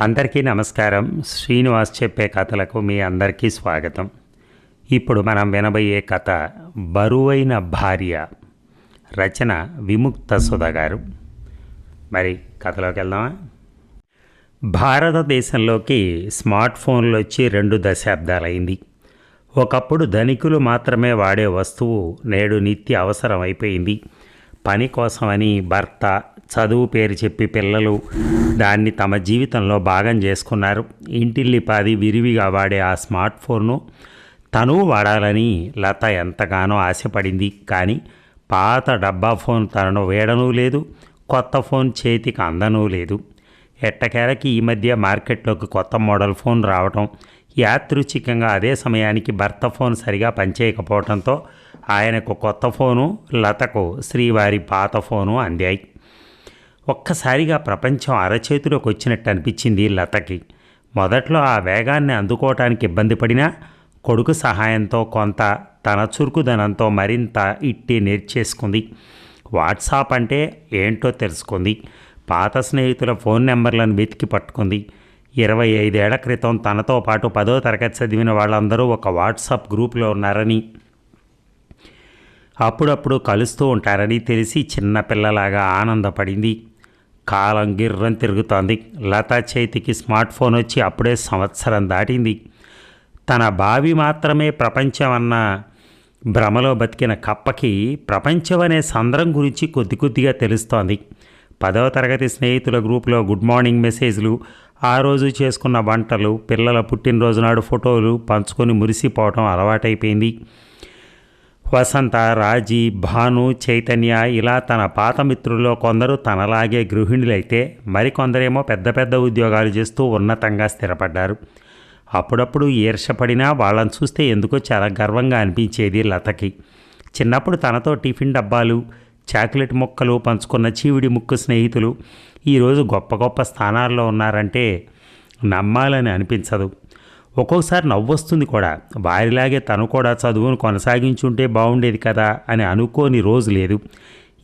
అందరికీ నమస్కారం. శ్రీనివాస్ చెప్పే కథలకు మీ అందరికీ స్వాగతం. ఇప్పుడు మనం వినబోయే కథ బరువైన భార్య రచన విముక్త సుధ గారు మరి కథలోకి వెళ్దామా? భారతదేశంలోకి స్మార్ట్ ఫోన్లు వచ్చి రెండు దశాబ్దాలైంది. ఒకప్పుడు ధనికులు మాత్రమే వాడే వస్తువు నేడు నిత్య అవసరం అయిపోయింది పని కోసమని భర్త చదువు పేరు చెప్పి పిల్లలు దాన్ని తమ జీవితంలో భాగం చేసుకున్నారు. ఇంటిల్లిపాది విరివిగా వాడే ఆ స్మార్ట్ ఫోన్ను తను వాడాలని లత ఎంతగానో ఆశపడింది. కానీ పాత డబ్బా ఫోన్ తనను వేయడనూ లేదు కొత్త ఫోన్ చేతికి అందనూ లేదు. ఎట్టకేలకి ఈ మధ్య మార్కెట్లోకి కొత్త మోడల్ ఫోన్ రావటం యాదృచ్ఛికంగా అదే సమయానికి భర్త ఫోన్ సరిగా పనిచేయకపోవడంతో ఆయనకు కొత్త ఫోను లతకు శ్రీవారి పాత ఫోను అందాయి. ఒక్కసారిగా ప్రపంచం అరచేతిలోకి వచ్చినట్టు అనిపించింది లతకి. మొదట్లో ఆ వేగాన్ని అందుకోవటానికి ఇబ్బంది పడినా కొడుకు సహాయంతో కొంత తన చురుకుదనంతో మరింత ఇట్టి నేర్చేసుకుంది. వాట్సాప్ అంటే ఏంటో తెలుసుకుంది. పాత స్నేహితుల ఫోన్ నెంబర్లను వెతికి పట్టుకుంది. ఇరవై ఐదేళ్ళ క్రితం తనతో పాటు పదో తరగతి చదివిన వాళ్ళందరూ ఒక వాట్సాప్ గ్రూప్లో ఉన్నారని అప్పుడప్పుడు కలుస్తూ ఉంటారని తెలిసి చిన్నపిల్లలాగా ఆనందపడింది. కాలం గిర్రం తిరుగుతోంది. లతా చేతికి స్మార్ట్ ఫోన్ వచ్చి అప్పుడే సంవత్సరం దాటింది. తన బావి మాత్రమే ప్రపంచం అన్న భ్రమలో బతికిన కప్పకి ప్రపంచం అనే సంద్రం గురించి కొద్ది కొద్దిగా తెలుస్తోంది. పదవ తరగతి స్నేహితుల గ్రూపులో గుడ్ మార్నింగ్ మెసేజ్లు ఆ రోజు చేసుకున్న వంటలు పిల్లల పుట్టినరోజు నాడు ఫోటోలు పంచుకొని మురిసిపోవడం అలవాటైపోయింది. వసంత రాజీ భాను చైతన్య ఇలా తన పాత మిత్రుల్లో కొందరు తనలాగే గృహిణులైతే మరికొందరేమో పెద్ద పెద్ద ఉద్యోగాలు చేస్తూ ఉన్నతంగా స్థిరపడ్డారు. అప్పుడప్పుడు ఈర్షపడినా వాళ్ళని చూస్తే ఎందుకో చాలా గర్వంగా అనిపించేది లతకి. చిన్నప్పుడు తనతో టిఫిన్ డబ్బాలు చాక్లెట్ ముక్కలు పంచుకున్న చీవిడి ముక్కు స్నేహితులు ఈరోజు గొప్ప గొప్ప స్థానాల్లో ఉన్నారంటే నమ్మాలని అనిపించదు. ఒక్కోసారి నవ్వొస్తుంది కూడా. వారిలాగే తను కూడా చదువును కొనసాగించుంటే బాగుండేది కదా అని అనుకోని రోజు లేదు.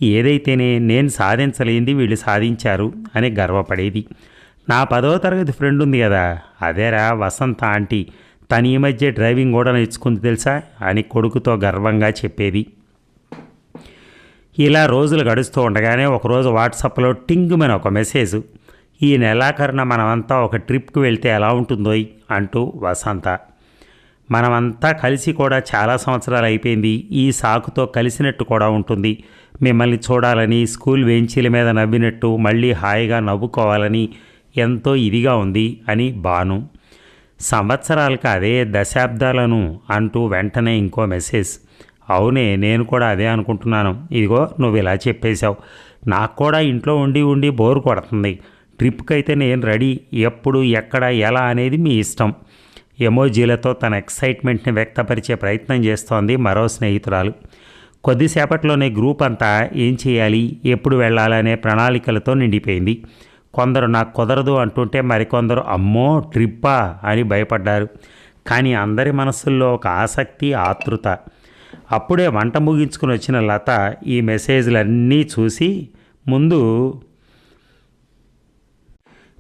ఏదైతేనే నేను సాధించలేంది వీళ్ళు సాధించారు అని గర్వపడేది. నా పదో తరగతి ఫ్రెండ్ ఉంది కదా. అదేరా వసంత ఆంటీ. తను ఈ మధ్య డ్రైవింగ్ కూడా నేర్చుకుంది తెలుసా? అని కొడుకుతో గర్వంగా చెప్పేది. ఇలా రోజులు గడుస్తూ ఉండగానే ఒకరోజు వాట్సాప్లో టింగుమని ఒక మెసేజ్. ఈ నెలాఖరున మనమంతా ఒక ట్రిప్కి వెళ్తే ఎలా ఉంటుందో అంటూ వసంత. మనమంతా కలిసి కూడా చాలా సంవత్సరాలు అయిపోయింది. ఈ సాకుతో కలిసినట్టు కూడా ఉంటుంది. మిమ్మల్ని చూడాలని స్కూల్ బెంచీల మీద నవ్వినట్టు మళ్ళీ హాయిగా నవ్వుకోవాలని ఎంతో ఇదిగా ఉంది అని బాను సంవత్సరాలకు అదే దశాబ్దాలను అంటూ వెంటనే ఇంకో మెసేజ్. అవునే నేను కూడా అదే అనుకుంటున్నాను. ఇదిగో నువ్వు ఇలా చెప్పేశావు. నాకు కూడా ఇంట్లో ఉండి ఉండి బోర్ కొడుతుంది. ట్రిప్కి అయితే నేను రెడీ ఎప్పుడు ఎక్కడ ఎలా అనేది మీ ఇష్టం. ఎమోజీలతో తన ఎక్సైట్మెంట్ని వ్యక్తపరిచే ప్రయత్నం చేస్తోంది మరో స్నేహితురాలు. కొద్దిసేపట్లోనే గ్రూప్ అంతా ఏం చేయాలి ఎప్పుడు వెళ్ళాలనే ప్రణాళికలతో నిండిపోయింది. కొందరు నాకు కుదరదు అంటుంటే మరికొందరు అమ్మో ట్రిప్పా అని భయపడ్డారు. కానీ అందరి మనసుల్లో ఒక ఆసక్తి ఆతృత. అప్పుడే వంట ముగించుకుని వచ్చిన లత ఈ మెసేజ్లన్నీ చూసి ముందు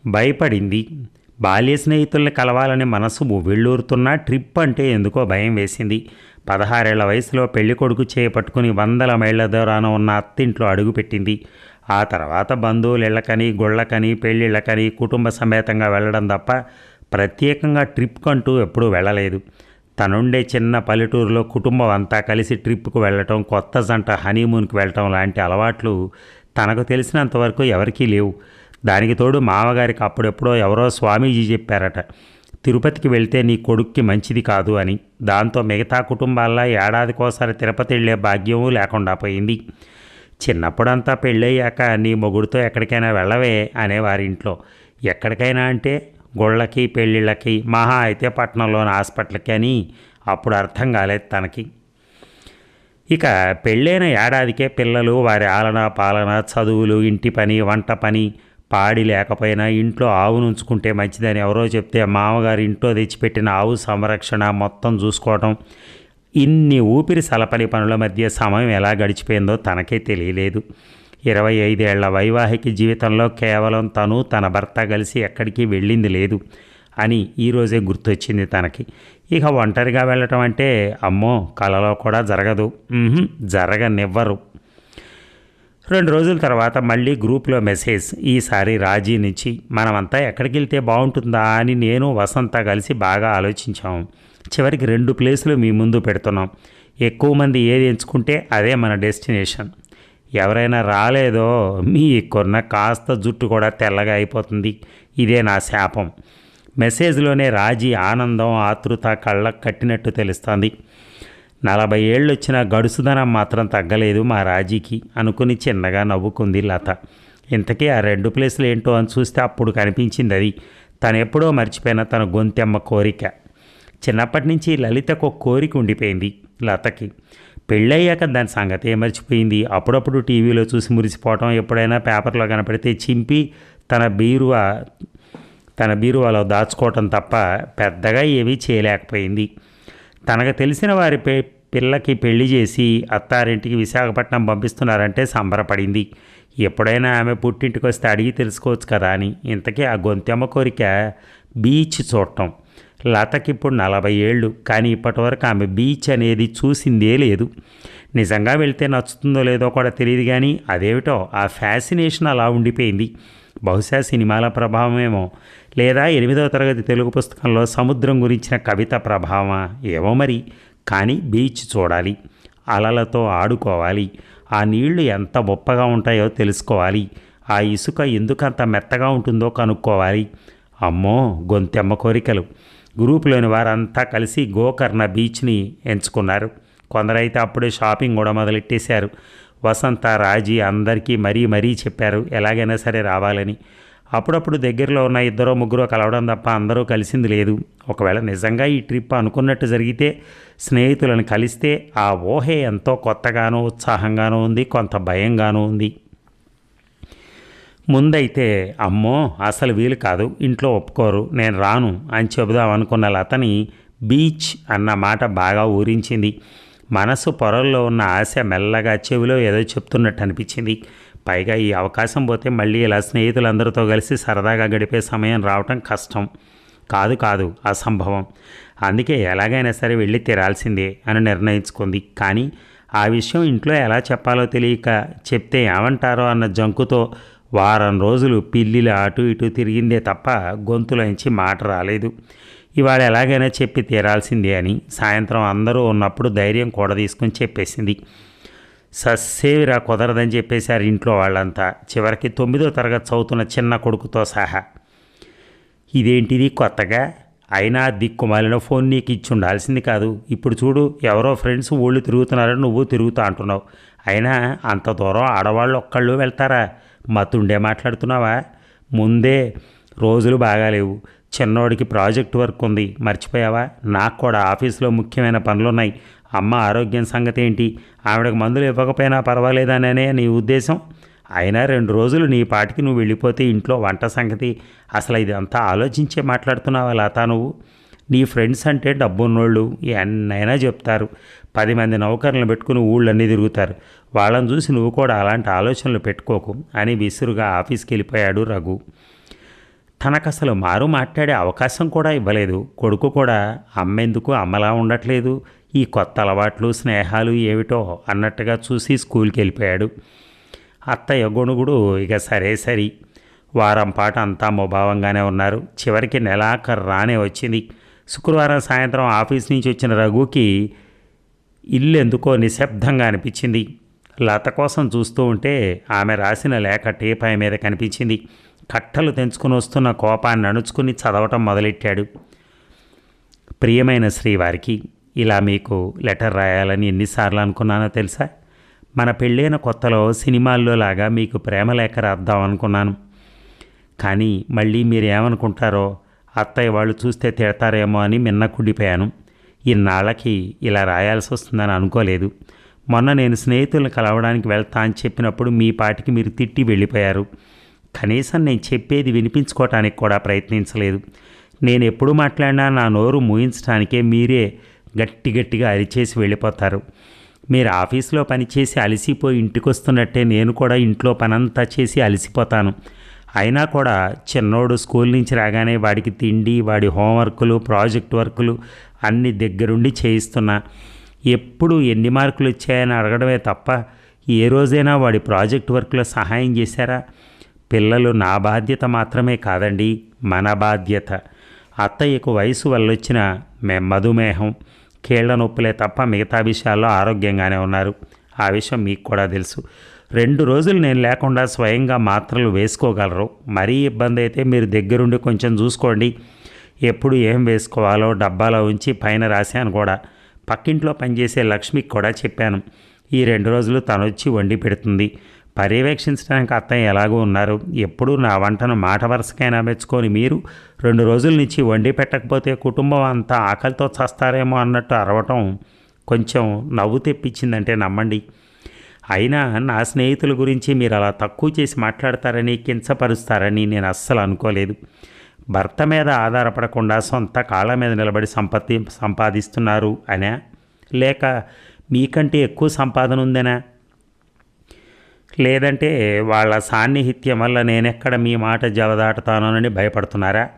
భయపడింది. బాల్య స్నేహితుల్ని కలవాలని మనసు వెళ్ళూరుతున్నా ట్రిప్ అంటే ఎందుకో భయం వేసింది. పదహారేళ్ళ వయసులో పెళ్ళి కొడుకు చేపట్టుకుని వందల మైళ్ళ దూరాన ఉన్న అత్తింట్లో అడుగుపెట్టింది ఆ తర్వాత బంధువులు ఇళ్ళకని గుళ్ళకని పెళ్ళిళ్ళకని కుటుంబ సమేతంగా వెళ్ళడం తప్ప ప్రత్యేకంగా ట్రిప్ అంటూ ఎప్పుడూ వెళ్ళలేదు. తనుండే చిన్న పల్లెటూరులో కుటుంబం అంతా కలిసి ట్రిప్కు వెళ్ళటం కొత్త జంట హనీమూన్కి వెళ్ళటం లాంటి అలవాట్లు తనకు తెలిసినంతవరకు ఎవరికీ లేవు. దానికి తోడు మామగారికి అప్పుడెప్పుడో ఎవరో స్వామీజీ చెప్పారట తిరుపతికి వెళ్తే నీ కొడుక్కి మంచిది కాదు అని. దాంతో మిగతా కుటుంబాల్లో ఏడాదికోసారి తిరుపతి వెళ్ళే భాగ్యం లేకుండా పోయింది. చిన్నప్పుడంతా పెళ్ళయ్యాక నీ మొగుడితో ఎక్కడికైనా వెళ్ళవే అనేవారి ఇంట్లో ఎక్కడికైనా అంటే గుళ్ళకి పెళ్ళిళ్ళకి మహా అయితే పట్టణంలోని హాస్పిటల్కి అని. అప్పుడు అర్థం కాలేదు తనకి. ఇక పెళ్ళైన ఏడాదికే పిల్లలు వారి ఆలన పాలన చదువులు ఇంటి పని వంట పని పాడి లేకపోయినా ఇంట్లో ఆవును ఉంచుకుంటే మంచిదని ఎవరో చెప్తే మామగారు ఇంట్లో తెచ్చిపెట్టిన ఆవు సంరక్షణ మొత్తం చూసుకోవటం. ఇన్ని ఊపిరి సలపని పనుల మధ్య సమయం ఎలా గడిచిపోయిందో తనకే తెలియలేదు. ఇరవై ఐదేళ్ళ వైవాహిక జీవితంలో కేవలం తను తన భర్త కలిసి ఎక్కడికి వెళ్ళింది లేదు అని ఈరోజే గుర్తొచ్చింది తనకి. ఇక ఒంటరిగా వెళ్ళటం అంటే అమ్మో కలలో కూడా జరగదు. జరగనివ్వరు. రెండు రోజుల తర్వాత మళ్ళీ గ్రూప్లో మెసేజ్ ఈసారి రాజీ నుంచి మనమంతా ఎక్కడికి వెళ్తే బాగుంటుందా? అని నేను వసంత కలిసి బాగా ఆలోచించాం. చివరికి రెండు ప్లేసులు మీ ముందు పెడుతున్నాం. ఎక్కువ మంది ఏది ఎంచుకుంటే అదే మన డెస్టినేషన్. ఎవరైనా రాలేదో మీ కొన్న కాస్త జుట్టు కూడా తెల్లగా అయిపోతుంది. ఇదే నా శాపం. మెసేజ్లోనే రాజీ ఆనందం ఆతృత కళ్ళకు కట్టినట్టు తెలుస్తుంది. నలభై ఏళ్ళు వచ్చిన గడుసుదనం మాత్రం తగ్గలేదు మా రాజీకి అనుకుని చిన్నగా నవ్వుకుంది లత. ఇంతకీ ఆ రెండు ప్లేసులు ఏంటో అని చూస్తే అప్పుడు కనిపించింది అది తను ఎప్పుడో మర్చిపోయిన తన గొంతెమ్మ కోరిక. చిన్నప్పటి నుంచి లలితకు ఒక కోరిక ఉండిపోయింది లతకి. పెళ్ళయ్యాక దాని సంగతి మర్చిపోయింది. అప్పుడప్పుడు టీవీలో చూసి మురిసిపోవటం ఎప్పుడైనా పేపర్లో కనపడితే చింపి తన బీరువా తన బీరువాలో దాచుకోవటం తప్ప పెద్దగా ఏమీ చేయలేకపోయింది. తనకు తెలిసిన వారి పే పిల్లకి పెళ్ళి చేసి అత్తారింటికి విశాఖపట్నం పంపిస్తున్నారంటే సంబరపడింది. ఎప్పుడైనా ఆమె పుట్టింటికి వస్తే అడిగి తెలుసుకోవచ్చు కదా అని. ఇంతకీ ఆ గొంతెమ్మ కోరిక బీచ్ చూడటం. లతకి ఇప్పుడు నలభై ఏళ్ళు. కానీ ఇప్పటివరకు ఆమె బీచ్ అనేది చూసిందే లేదు. నిజంగా వెళ్తే నచ్చుతుందో లేదో కూడా తెలియదు కానీ అదేమిటో ఆ ఫ్యాసినేషన్ అలా ఉండిపోయింది. బహుశా సినిమాల ప్రభావమేమో లేదా ఎనిమిదవ తరగతి తెలుగు పుస్తకంలో సముద్రం గురించిన కవిత ప్రభావమా? ఏమో మరి. కానీ బీచ్ చూడాలి. అలలతో ఆడుకోవాలి. ఆ నీళ్ళు ఎంత గొప్పగా ఉంటాయో తెలుసుకోవాలి. ఆ ఇసుక ఎందుకంత మెత్తగా ఉంటుందో కనుక్కోవాలి. అమ్మో! గొంతెమ్మ కోరికలు. గ్రూపులోని వారంతా కలిసి గోకర్ణ బీచ్ని ఎంచుకున్నారు. కొందరైతే అప్పుడే షాపింగ్ కూడా మొదలెట్టేశారు. వసంత రాజీ అందరికీ మరీ మరీ చెప్పారు. ఎలాగైనా సరే రావాలని. అప్పుడప్పుడు దగ్గరలో ఉన్న ఇద్దరో ముగ్గురో కలవడం తప్ప అందరూ కలిసింది లేదు. ఒకవేళ నిజంగా ఈ ట్రిప్ అనుకున్నట్టు జరిగితే స్నేహితులను కలిస్తే ఆ ఊహే ఎంతో కొత్తగానో ఉత్సాహంగానూ ఉంది కొంత భయంగానూ ఉంది. ముందైతే అమ్మో అసలు వీలు కాదు ఇంట్లో ఒప్పుకోరు నేను రాను అని చెబుదాం అనుకున్న లతని బీచ్ అన్న మాట బాగా ఊరించింది. మనసు పొరల్లో ఉన్న ఆశ మెల్లగా చెవిలో ఏదో చెప్తున్నట్టు అనిపించింది. పైగా ఈ అవకాశం పోతే మళ్ళీ ఇలా స్నేహితులందరితో కలిసి సరదాగా గడిపే సమయం రావటం కష్టం. కాదు కాదు అసంభవం. అందుకే ఎలాగైనా సరే వెళ్ళి తీరాల్సిందే అని నిర్ణయించుకుంది. కానీ ఆ విషయం ఇంట్లో ఎలా చెప్పాలో తెలియక చెప్తే ఏమంటారో అన్న జంకుతో వారం రోజులు పిల్లిలు అటు ఇటు తిరిగిందే తప్ప గొంతులోంచి మాట రాలేదు. ఇవాళ ఎలాగైనా చెప్పి తీరాల్సిందే అని సాయంత్రం అందరూ ఉన్నప్పుడు ధైర్యం కూడా తీసుకొని చెప్పేసింది. సస్సేవిరా కుదరదని చెప్పేశారు ఇంట్లో వాళ్ళంతా. చివరికి తొమ్మిదో తరగతి చదువుతున్న చిన్న కొడుకుతో సహా. ఇదేంటిది కొత్తగా? అయినా దిక్కుమాలిన ఫోన్ నీకు ఇచ్చి ఉండాల్సింది కాదు. ఇప్పుడు చూడు ఎవరో ఫ్రెండ్స్ ఊళ్ళు తిరుగుతున్నారని నువ్వు తిరుగుతా అంటున్నావు. అయినా అంత దూరం ఆడవాళ్ళు ఒక్కళ్ళు వెళ్తారా? మతుండే మాట్లాడుతున్నావా? ముందే రోజులు బాగాలేవు చిన్నోడికి ప్రాజెక్ట్ వర్క్ ఉంది. మర్చిపోయావా? నాకు కూడా ఆఫీస్లో ముఖ్యమైన పనులున్నాయి. అమ్మ ఆరోగ్యం సంగతి ఏంటి ఆవిడకు మందులు ఇవ్వకపోయినా పర్వాలేదననే నీ ఉద్దేశం? అయినా రెండు రోజులు నీ పాటికి నువ్వు వెళ్ళిపోతే ఇంట్లో వంట సంగతి. అసలు ఇది అంతా ఆలోచించే మాట్లాడుతున్నావా లతా నువ్వు? నీ ఫ్రెండ్స్ అంటే డబ్బున్నోళ్ళు ఎన్నైనా చెప్తారు. పది మంది నౌకర్లను పెట్టుకుని ఊళ్ళన్నీ తిరుగుతారు. వాళ్ళని చూసి నువ్వు కూడా అలాంటి ఆలోచనలు పెట్టుకోకు అని విసురుగా ఆఫీస్కి వెళ్ళిపోయాడు రఘు. తనకు అసలు మారు మాట్లాడే అవకాశం కూడా ఇవ్వలేదు. కొడుకు కూడా అమ్మెందుకు అమ్మలా ఉండట్లేదు. ఈ కొత్త అలవాట్లు స్నేహాలు ఏమిటో అన్నట్టుగా చూసి స్కూల్కి వెళ్ళిపోయాడు. అత్తయ్య గొణుగుడు ఇక సరే సరి. వారం పాటు అంతా ముభావంగానే ఉన్నారు. చివరికి నెలాఖరు రానే వచ్చింది. శుక్రవారం సాయంత్రం ఆఫీస్ నుంచి వచ్చిన రఘుకి ఇల్లు ఎందుకో నిశ్శబ్దంగా అనిపించింది. లత కోసం చూస్తూ ఉంటే ఆమె రాసిన లేఖ టీపాయ మీద కనిపించింది. కట్టలు తెంచుకుని వస్తున్న కోపాన్ని అణుచుకుని చదవటం మొదలెట్టాడు. ప్రియమైన శ్రీవారికి ఇలా మీకు లెటర్ రాయాలని ఎన్నిసార్లు అనుకున్నానో తెలుసా? మన పెళ్ళైన కొత్తలో సినిమాల్లో లాగా మీకు ప్రేమ లేఖ రాద్దాం అనుకున్నాను. కానీ మళ్ళీ మీరు ఏమనుకుంటారో అత్తయ్య వాళ్ళు చూస్తే తిడతారేమో అని మిన్న కుడిపోయాను ఇన్నాళ్ళకి ఇలా రాయాల్సి వస్తుందని అనుకోలేదు. మొన్న నేను స్నేహితులను కలవడానికి వెళ్తా అని చెప్పినప్పుడు మీ పాటికి మీరు తిట్టి వెళ్ళిపోయారు. కనీసం నేను చెప్పేది వినిపించుకోవటానికి కూడా ప్రయత్నించలేదు. నేను ఎప్పుడు మాట్లాడినా నా నోరు మూయించడానికే మీరే గట్టి గట్టిగా అరిచేసి వెళ్ళిపోతారు. మీరు ఆఫీస్లో పనిచేసి అలసిపోయి ఇంటికి వస్తున్నట్టే నేను కూడా ఇంట్లో పనంతా చేసి అలసిపోతాను. అయినా కూడా చిన్నోడు స్కూల్ నుంచి రాగానే వాడికి తిండి వాడి హోంవర్కులు ప్రాజెక్ట్ వర్కులు అన్ని దగ్గరుండి చేయిస్తున్నా. ఎప్పుడు ఎన్ని మార్కులు వచ్చాయని అడగడమే తప్ప ఏ రోజైనా వాడి ప్రాజెక్ట్ వర్క్లో సహాయం చేశారా? పిల్లలు నా బాధ్యత మాత్రమే కాదండి మన బాధ్యత. అత్తయ్యకు వయసు వల్లొచ్చిన మే మధుమేహం కీళ్ళ నొప్పులే తప్ప మిగతా విషయాల్లో ఆరోగ్యంగానే ఉన్నారు. ఆ విషయం మీకు కూడా తెలుసు. రెండు రోజులు నేను లేకుండా స్వయంగా మాత్రలు వేసుకోగలరు. మరీ ఇబ్బంది అయితే మీరు దగ్గరుండి కొంచెం చూసుకోండి. ఎప్పుడు ఏం వేసుకోవాలో డబ్బాలో ఉంచి పైన రాశాను కూడా. పక్కింట్లో పనిచేసే లక్ష్మికి కూడా చెప్పాను. ఈ రెండు రోజులు తను వచ్చి వండి పెడుతుంది. పర్యవేక్షించడానికి అత్తయ్య ఎలాగో ఉన్నారు? ఎప్పుడూ నా వంటను మాట వరుసకైనా మెచ్చుకొని మీరు రెండు రోజుల నుంచి వండి పెట్టకపోతే కుటుంబం అంతా ఆకలితో చస్తారేమో అన్నట్టు అరవటం కొంచెం నవ్వు తెప్పించిందంటే నమ్మండి. అయినా నా స్నేహితుల గురించి మీరు అలా తక్కువ చేసి మాట్లాడతారని కించపరుస్తారని నేను అస్సలు అనుకోలేదు. భర్త మీద ఆధారపడకుండా సొంత కాళ్ళ మీద నిలబడి సంపత్తి సంపాదిస్తున్నారు అనా? లేక మీకంటే ఎక్కువ సంపాదన ఉందనా? లేదంటే వాళ్ళ సాన్నిహిత్యం వల్ల నేనెక్కడ మీ మాట జవదాటుతానోనని భయపడుతున్నారా?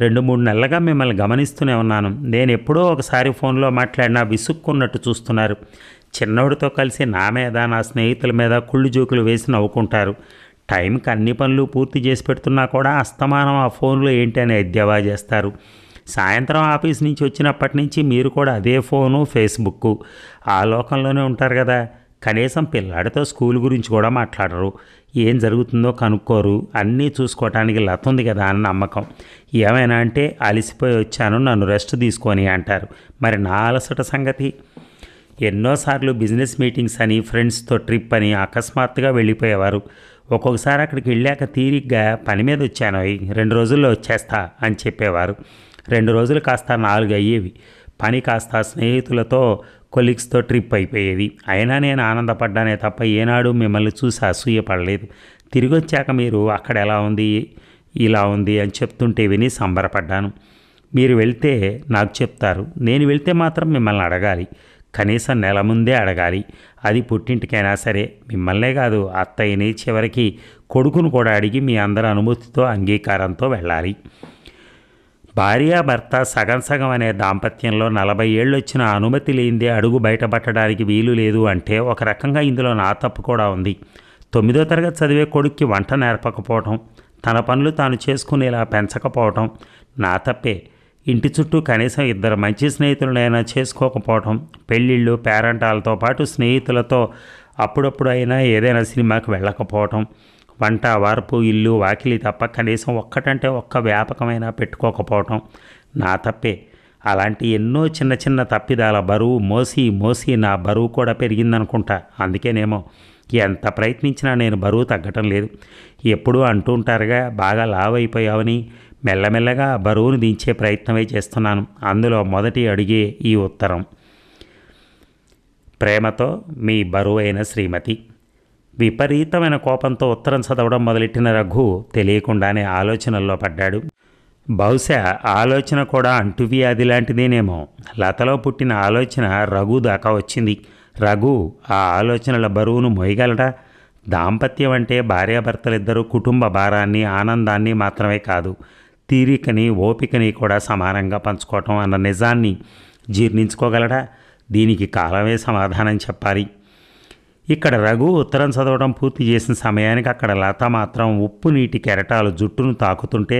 రెండు మూడు నెలలుగా మిమ్మల్ని గమనిస్తూనే ఉన్నాను. నేను ఎప్పుడో ఒకసారి ఫోన్లో మాట్లాడినా విసుక్కున్నట్టు చూస్తున్నారు. చిన్నోడితో కలిసి నా మీద నా స్నేహితుల మీద కుళ్ళు జోకులు వేసి నవ్వుకుంటారు. టైంకి అన్ని పనులు పూర్తి చేసి పెడుతున్నా కూడా అస్తమానం ఆ ఫోన్లో ఏంటి అని ఎద్దేవా చేస్తారు. సాయంత్రం ఆఫీస్ నుంచి వచ్చినప్పటి నుంచి మీరు కూడా అదే ఫోను ఫేస్బుక్ ఆ లోకంలోనే ఉంటారు కదా. కనీసం పిల్లాడితో స్కూల్ గురించి కూడా మాట్లాడరు. ఏం జరుగుతుందో కనుక్కోరు. అన్నీ చూసుకోవటానికి లతుంది కదా అని నమ్మకం. ఏమైనా అంటే అలసిపోయి వచ్చాను నన్ను రెస్ట్ తీసుకొని అంటారు. మరి నా అలసట సంగతి? ఎన్నోసార్లు బిజినెస్ మీటింగ్స్ అని ఫ్రెండ్స్తో ట్రిప్ అని అకస్మాత్తుగా వెళ్ళిపోయేవారు. ఒక్కొక్కసారి అక్కడికి వెళ్ళాక తీరిగ్గా పని మీద వచ్చాను. రెండు రోజుల్లో వచ్చేస్తా అని చెప్పేవారు. రెండు రోజులు కాస్త నాలుగు అయ్యేవి పని కాస్త స్నేహితులతో కొలీగ్స్తో ట్రిప్ అయిపోయేది. అయినా నేను ఆనందపడ్డానే తప్ప ఏనాడు మిమ్మల్ని చూసి అసూయపడలేదు. తిరిగి వచ్చాక మీరు అక్కడ ఎలా ఉంది ఇలా ఉంది అని చెప్తుంటే విని సంబరపడ్డాను. మీరు వెళ్తే నాకు చెప్తారు. నేను వెళ్తే మాత్రం మిమ్మల్ని అడగాలి. కనీసం నెల ముందే అడగాలి. అది పుట్టింటికైనా సరే మిమ్మల్నే కాదు అత్తయ్యని చివరికి కొడుకును కూడా అడిగి మీ అందరి అనుమతితో అంగీకారంతో వెళ్ళాలి. భార్యాభర్త సగం సగం అనే దాంపత్యంలో నలభై ఏళ్ళు వచ్చిన అనుమతి లేనిదే అడుగు బయటపట్టడానికి వీలు లేదు అంటే ఒక రకంగా ఇందులో నా తప్పు కూడా ఉంది. తొమ్మిదో తరగతి చదివే కొడుక్కి వంట నేర్పకపోవటం తన పనులు తాను చేసుకునేలా పెంచకపోవటం నా తప్పే. ఇంటి చుట్టూ కనీసం ఇద్దరు మంచి స్నేహితులనైనా చేసుకోకపోవటం పెళ్ళిళ్ళు పేరంటాలతో పాటు స్నేహితులతో అప్పుడప్పుడు అయినా ఏదైనా సినిమాకి వెళ్ళకపోవటం వంట వార్పు ఇల్లు వాకిలి తప్ప కనీసం ఒక్కటంటే ఒక్క వ్యాపకమైనా పెట్టుకోకపోవటం నా తప్పే. అలాంటి ఎన్నో చిన్న చిన్న తప్పిదాల బరువు మోసి మోసి నా బరువు కూడా పెరిగిందనుకుంటా. అందుకేనేమో ఎంత ప్రయత్నించినా నేను బరువు తగ్గటం లేదు. ఎప్పుడూ అంటూ ఉంటారుగా బాగా లావ్ అయిపోయావని మెల్లమెల్లగా బరువును దించే ప్రయత్నమే చేస్తున్నాను. అందులో మొదటి అడిగే ఈ ఉత్తరం. ప్రేమతో మీ బరువైన శ్రీమతి. విపరీతమైన కోపంతో ఉత్తరం చదవడం మొదలెట్టిన రఘు తెలియకుండానే ఆలోచనల్లో పడ్డాడు. బహుశా ఆలోచన కూడా అంటువ్యాధి లాంటిదేనేమో. లతలో పుట్టిన ఆలోచన రఘు దాకా వచ్చింది. రఘు ఆ ఆలోచనల బరువును మోయగలడా? దాంపత్యం అంటే భార్యాభర్తలిద్దరూ కుటుంబ భారాన్ని ఆనందాన్ని మాత్రమే కాదు తీరికని ఓపికని కూడా సమానంగా పంచుకోవటం అన్న నిజాన్ని జీర్ణించుకోగలడా? దీనికి కాలమే సమాధానం చెప్పాలి. ఇక్కడ రఘు ఉత్తరం చదవడం పూర్తి చేసిన సమయానికి అక్కడ లత మాత్రం ఉప్పు నీటి కెరటాలు జుట్టును తాకుతుంటే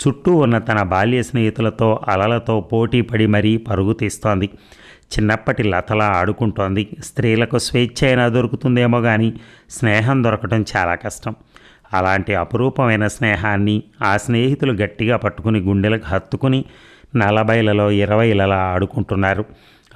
చుట్టూ ఉన్న తన బాల్య స్నేహితులతో అలలతో పోటీ పడి మరీ పరుగు తీస్తోంది. చిన్నప్పటి లతలా ఆడుకుంటోంది. స్త్రీలకు స్వేచ్ఛ అయినా దొరుకుతుందేమో కానీ స్నేహం దొరకటం చాలా కష్టం. అలాంటి అపురూపమైన స్నేహాన్ని ఆ స్నేహితులు గట్టిగా పట్టుకుని గుండెలకు హత్తుకుని నలభైలలో ఇరవైలలో ఆడుకుంటున్నారు.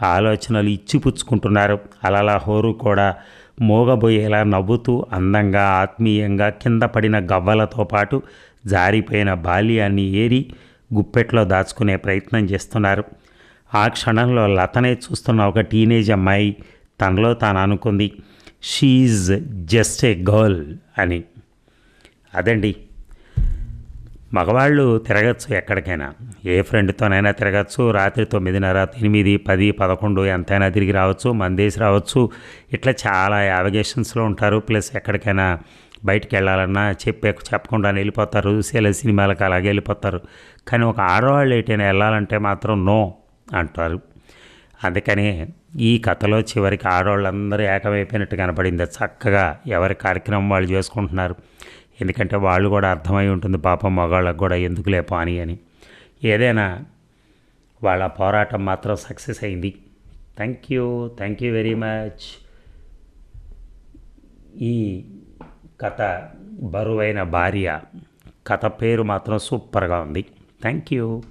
ఆలోచనలు ఇచ్చిపుచ్చుకుంటున్నారు. అలలా హోరు కూడా మోగబోయేలా నవ్వుతూ అందంగా ఆత్మీయంగా కింద పడిన గవ్వలతో పాటు జారిపోయిన బాల్యాన్ని ఏరి గుప్పెట్లో దాచుకునే ప్రయత్నం చేస్తున్నారు. ఆ క్షణంలో లతనే చూస్తున్న ఒక టీనేజ్ అమ్మాయి తనలో తాను అనుకుంది షీఈజ్ జస్ట్ ఏ గర్ల్ అని. అదండి. మగవాళ్ళు తిరగచ్చు ఎక్కడికైనా. ఏ ఫ్రెండ్తోనైనా తిరగచ్చు. రాత్రి తొమ్మిదిన్నర ఎనిమిది పది పదకొండు ఎంతైనా తిరిగి రావచ్చు మందేసి రావచ్చు. ఇట్లా చాలా యావిగేషన్స్లో ఉంటారు. ప్లస్ ఎక్కడికైనా బయటికి వెళ్ళాలన్నా చెప్పే చెప్పకుండా వెళ్ళిపోతారు. సీల సినిమాలకు అలాగే వెళ్ళిపోతారు. కానీ ఒక ఆడవాళ్ళు ఎటైనా వెళ్ళాలంటే మాత్రం నో అంటారు. అందుకని ఈ కథలో చివరికి ఆడవాళ్ళందరూ ఏకమైపోయినట్టు కనపడింది. చక్కగా ఎవరి కార్యక్రమం వాళ్ళు చేసుకుంటున్నారు. ఎందుకంటే వాళ్ళు కూడా అర్థమై ఉంటుంది పాపం మగాళ్ళకు కూడా ఎందుకు లేపో అని అని. ఏదైనా వాళ్ళ పోరాటం మాత్రం సక్సెస్ అయింది. Thank you thank you very much. ఈ కథ బరువైన భార్య కథ పేరు మాత్రం సూపర్గా ఉంది. Thank you.